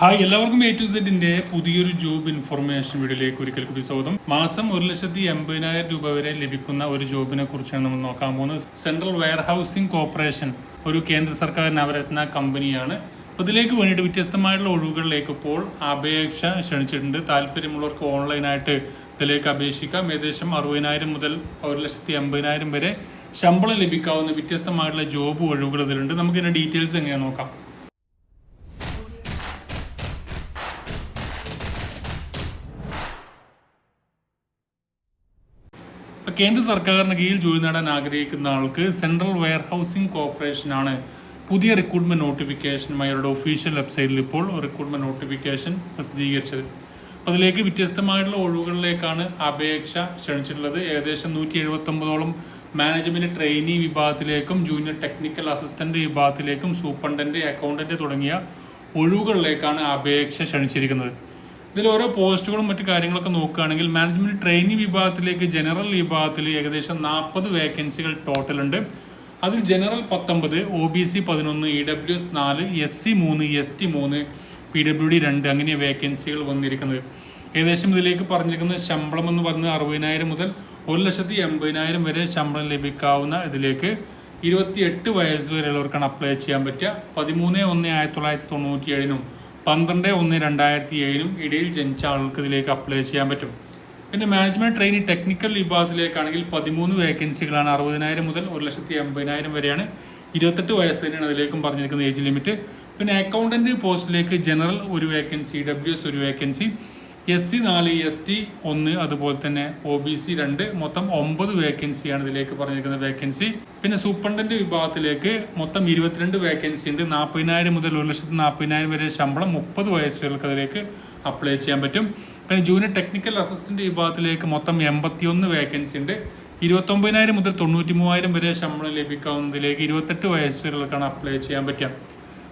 Hi എല്ലാവർക്കും A to സെറ്റിന്റെ പുതിയൊരു ജോബ് ഇൻഫർമേഷൻ വീഡിയോയിലേക്ക് ഒരിക്കൽ കൂടി സ്വാഗതം. മാസം ഒരു ലക്ഷത്തി എൺപതിനായിരം രൂപ വരെ ലഭിക്കുന്ന ഒരു ജോബിനെ കുറിച്ചാണ് നമ്മൾ നോക്കാൻ പോകുന്നത്. സെൻട്രൽ വെയർ ഹൗസിംഗ് കോർപ്പറേഷൻ ഒരു കേന്ദ്ര സർക്കാർ നവരത്ന കമ്പനിയാണ്. അപ്പോൾ ഇതിലേക്ക് വേണ്ടിയിട്ട് വ്യത്യസ്തമായിട്ടുള്ള ഒഴിവുകളിലേക്ക് ഇപ്പോൾ അപേക്ഷ ക്ഷണിച്ചിട്ടുണ്ട്. താല്പര്യമുള്ളവർക്ക് ഓൺലൈനായിട്ട് ഇതിലേക്ക് അപേക്ഷിക്കാം. ഏകദേശം അറുപതിനായിരം മുതൽ ഒരു ലക്ഷത്തി എൺപതിനായിരം വരെ ശമ്പളം ലഭിക്കാവുന്ന വ്യത്യസ്തമായിട്ടുള്ള ജോബ് ഒഴിവുകൾ ഇതിലുണ്ട്. നമുക്ക് ഇതിന്റെ ഡീറ്റെയിൽസ് എങ്ങനെയാ നോക്കാം. കേന്ദ്ര സർക്കാരിന് കീഴിൽ ജോലി നേടാൻ ആഗ്രഹിക്കുന്ന ആൾക്ക് സെൻട്രൽ വെയർ ഹൗസിംഗ് കോർപ്പറേഷനാണ് പുതിയ റിക്രൂട്ട്മെന്റ് നോട്ടിഫിക്കേഷനുമായി അവരുടെ ഒഫീഷ്യൽ വെബ്സൈറ്റിൽ ഇപ്പോൾ റിക്രൂട്ട്മെന്റ് നോട്ടിഫിക്കേഷൻ പ്രസിദ്ധീകരിച്ചത്. അതിലേക്ക് വ്യത്യസ്തമായിട്ടുള്ള ഒഴിവുകളിലേക്കാണ് അപേക്ഷ ക്ഷണിച്ചിട്ടുള്ളത്. ഏകദേശം നൂറ്റി എഴുപത്തി ഒമ്പതോളം മാനേജ്മെന്റ് ട്രെയിനി വിഭാഗത്തിലേക്കും ജൂനിയർ ടെക്നിക്കൽ അസിസ്റ്റന്റ് വിഭാഗത്തിലേക്കും സൂപ്രണ്ടന്റ് അക്കൗണ്ടന്റ് തുടങ്ങിയ ഒഴിവുകളിലേക്കാണ് അപേക്ഷ ക്ഷണിച്ചിരിക്കുന്നത്. ഇതിൽ ഓരോ പോസ്റ്റുകളും മറ്റു കാര്യങ്ങളൊക്കെ നോക്കുകയാണെങ്കിൽ മാനേജ്മെന്റ് ട്രെയിനിങ് വിഭാഗത്തിലേക്ക് ജനറൽ വിഭാഗത്തിൽ ഏകദേശം നാൽപ്പത് വേക്കൻസികൾ ടോട്ടൽ ഉണ്ട്. അതിൽ ജനറൽ പത്തൊമ്പത് ഒ ബി സി പതിനൊന്ന് ഇ ഡബ്ല്യു എസ് നാല് എസ് സി മൂന്ന് എസ് ടി മൂന്ന് പി ഡബ്ല്യു ഡി രണ്ട് അങ്ങനെ വേക്കൻസികൾ വന്നിരിക്കുന്നത്. ഏകദേശം ഇതിലേക്ക് പറഞ്ഞിരിക്കുന്ന ശമ്പളം എന്ന് പറയുന്നത് അറുപതിനായിരം മുതൽ ഒരു ലക്ഷത്തി എൺപതിനായിരം വരെ ശമ്പളം ലഭിക്കാവുന്ന ഇതിലേക്ക് ഇരുപത്തി എട്ട് വയസ്സ് വരെയുള്ളവർക്കാണ് അപ്ലൈ ചെയ്യാൻ പറ്റുക. പതിമൂന്ന് ഒന്ന് ആയിരത്തി തൊള്ളായിരത്തി തൊണ്ണൂറ്റി ഏഴിനും പന്ത്രണ്ട് ഒന്ന് രണ്ടായിരത്തി ഏഴിനും ഇടയിൽ ജനിച്ച ആൾക്ക് ഇതിലേക്ക് അപ്ലൈ ചെയ്യാൻ പറ്റും. പിന്നെ മാനേജ്മെന്റ് ട്രെയിനി ടെക്നിക്കൽ വിഭാഗത്തിലേക്കാണെങ്കിൽ പതിമൂന്ന് വേക്കൻസികളാണ് അറുപതിനായിരം മുതൽ ഒരു ലക്ഷത്തി എൺപതിനായിരം വരെയാണ്. ഇരുപത്തെട്ട് വയസ്സ് തന്നെയാണ് അതിലേക്കും പറഞ്ഞിരിക്കുന്ന ഏജ് ലിമിറ്റ് പിന്നെ അക്കൗണ്ടന്റ് പോസ്റ്റിലേക്ക് ജനറൽ ഒരു വേക്കൻസി ഡബ്ല്യു എസ് ഒരു വേക്കൻസി എസ് സി നാല് എസ് ടി ഒന്ന് അതുപോലെ തന്നെ ഒ ബി സി രണ്ട് മൊത്തം ഒമ്പത് വേക്കൻസിയാണ് ഇതിലേക്ക് പറഞ്ഞിരിക്കുന്ന വേക്കൻസി. പിന്നെ സൂപ്രണ്ടന്റ് വിഭാഗത്തിലേക്ക് മൊത്തം ഇരുപത്തിരണ്ട് വേക്കൻസി ഉണ്ട്. നാൽപ്പതിനായിരം മുതൽ ഒരു ലക്ഷത്തി നാൽപ്പതിനായിരം വരെ ശമ്പളം മുപ്പത് വയസ്സുകൾക്ക് അതിലേക്ക് അപ്ലൈ ചെയ്യാൻ പറ്റും. പിന്നെ ജൂനിയർ ടെക്നിക്കൽ അസിസ്റ്റന്റ് വിഭാഗത്തിലേക്ക് മൊത്തം എൺപത്തിയൊന്ന് വേക്കൻസി ഉണ്ട്. ഇരുപത്തൊമ്പതിനായിരം മുതൽ തൊണ്ണൂറ്റി മൂവായിരം വരെ ശമ്പളം ലഭിക്കാവുന്നതിലേക്ക് ഇരുപത്തെട്ട് വയസ്സുകൾക്കാണ് അപ്ലൈ ചെയ്യാൻ പറ്റുക.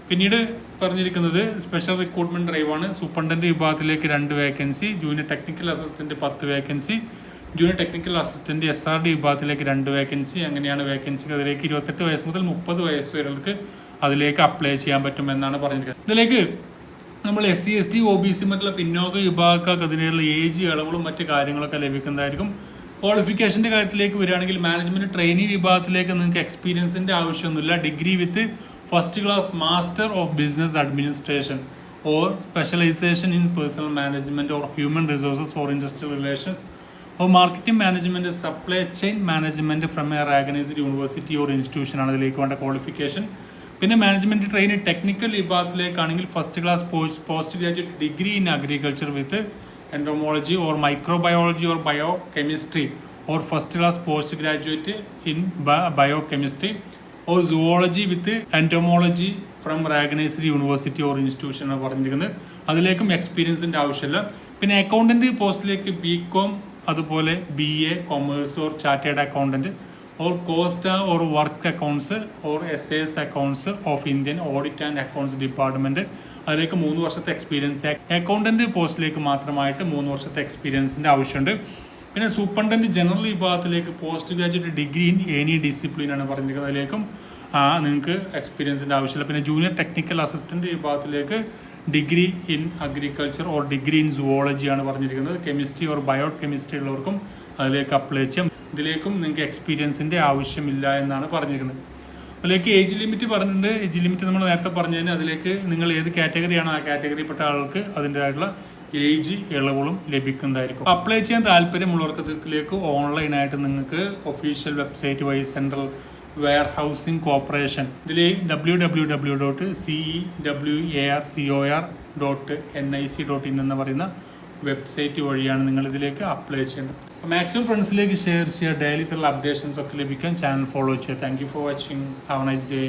പിന്നീട് പറഞ്ഞിരിക്കുന്നത് സ്പെഷ്യൽ റിക്രൂട്ട്മെന്റ് ഡ്രൈവാണ് സൂപ്രണ്ടന്റ് വിഭാഗത്തിലേക്ക് രണ്ട് വേക്കൻസി ജൂനിയർ ടെക്നിക്കൽ അസിസ്റ്റന്റ് പത്ത് vacancy junior technical assistant S R D വിഭാഗത്തിലേക്ക് രണ്ട് വേക്കൻസി അങ്ങനെയാണ് വേക്കൻസി അതിലേക്ക് ഇരുപത്തെട്ട് വയസ്സ് മുതൽ മുപ്പത് വയസ്സ് വരെകൾക്ക് അതിലേക്ക് അപ്ലൈ ചെയ്യാൻ പറ്റുമെന്നാണ് പറഞ്ഞിരിക്കുന്നത്. ഇതിലേക്ക് നമ്മൾ S C S T O B C മറ്റുള്ള പിന്നോക്ക വിഭാഗക്കാർക്ക് അതിനുള്ള ഏജ് ഇളവുകളും മറ്റു കാര്യങ്ങളൊക്കെ ലഭിക്കുന്നതായിരിക്കും. ക്വാളിഫിക്കേഷന്റെ കാര്യത്തിലേക്ക് വരികയാണെങ്കിൽ മാനേജ്മെന്റ് ട്രെയിനിങ് വിഭാഗത്തിലേക്ക് നിങ്ങൾക്ക് എക്സ്പീരിയൻസിന്റെ ആവശ്യമൊന്നുമില്ല. Degree with first class master of business administration or specialisation in personnel management or human resources or industrial relations or marketing management supply chain management from a recognised university or institution ആണ് ഇതിലേക്ക് വേണ്ട qualification പിന്നെ management training technical വിഭാഗത്തിലേക്കാണെങ്കിൽ first class post post graduate degree in agriculture with entomology or entomology or biochemistry or first class post graduate in bio biochemistry. Or zoology with entomology from recognised university or institution ആണ് പറഞ്ഞിരിക്കുന്നത്. അതിലേക്കും എക്സ്പീരിയൻസിന്റെ ആവശ്യമില്ല. പിന്നെ accountant പോസ്റ്റിലേക്ക് B com അതുപോലെ B A commerce or chartered accountant or cost or work accounts or S S accounts of Indian audit and accounts department അതിലേക്ക് മൂന്ന് വർഷത്തെ എക്സ്പീരിയൻസ് അക്കൗണ്ടന്റ് പോസ്റ്റിലേക്ക് മാത്രമായിട്ട് മൂന്ന് വർഷത്തെ എക്സ്പീരിയൻസിന്റെ ആവശ്യമുണ്ട്. പിന്നെ സൂപ്രണ്ടന്റ് ജനറൽ വിഭാഗത്തിലേക്ക് post graduate degree in any discipline ആണ് അതിലേക്കും ആ നിങ്ങൾക്ക് എക്സ്പീരിയൻസിന്റെ ആവശ്യമില്ല. പിന്നെ ജൂനിയർ ടെക്നിക്കൽ അസിസ്റ്റന്റ് വിഭാഗത്തിലേക്ക് degree in agriculture or degree in zoology ആണ് പറഞ്ഞിരിക്കുന്നത്. കെമിസ്ട്രി ഓർ ബയോ കെമിസ്ട്രി ഉള്ളവർക്കും അതിലേക്ക് അപ്ലൈ ചെയ്യാം. ഇതിലേക്കും നിങ്ങൾക്ക് എക്സ്പീരിയൻസിന്റെ ആവശ്യമില്ല എന്നാണ് പറഞ്ഞിരിക്കുന്നത്. അതിലേക്ക് ഏജ് ലിമിറ്റ് പറഞ്ഞിട്ടുണ്ട്. ഏജ് ലിമിറ്റ് നമ്മൾ നേരത്തെ പറഞ്ഞു പറഞ്ഞതിന് അതിലേക്ക് നിങ്ങൾ ഏത് കാറ്റഗറിയാണോ ആ കാറ്റഗറിയിൽപ്പെട്ട ആൾക്ക് അതിന്റെതായിട്ടുള്ള ഏജ് ഇളവുകളും ലഭിക്കുന്നതായിരിക്കും. അപ്ലൈ ചെയ്യാൻ താല്പര്യമുള്ളവർക്കത്തിലേക്ക് ഓൺലൈനായിട്ട് നിങ്ങൾക്ക് ഒഫീഷ്യൽ വെബ്സൈറ്റ് വഴി സെൻട്രൽ വെയർ ഹൗസിംഗ് കോർപ്പറേഷൻ ഇതിൽ W W W dot C E W A R C O R dot N I C dot in എന്ന് പറയുന്ന വെബ്സൈറ്റ് വഴിയാണ് നിങ്ങൾ ഇതിലേക്ക് അപ്ലൈ ചെയ്യേണ്ടത് മാക്സിമം ഫ്രണ്ട്സിലേക്ക് ഷെയർ ചെയ്യുക ഡെയിലി തരുന്ന അപ്ഡേഷൻസ് ഒക്കെ ലഭിക്കാൻ ചാനൽ ഫോളോ ചെയ്യുക. Thank you for watching have nice day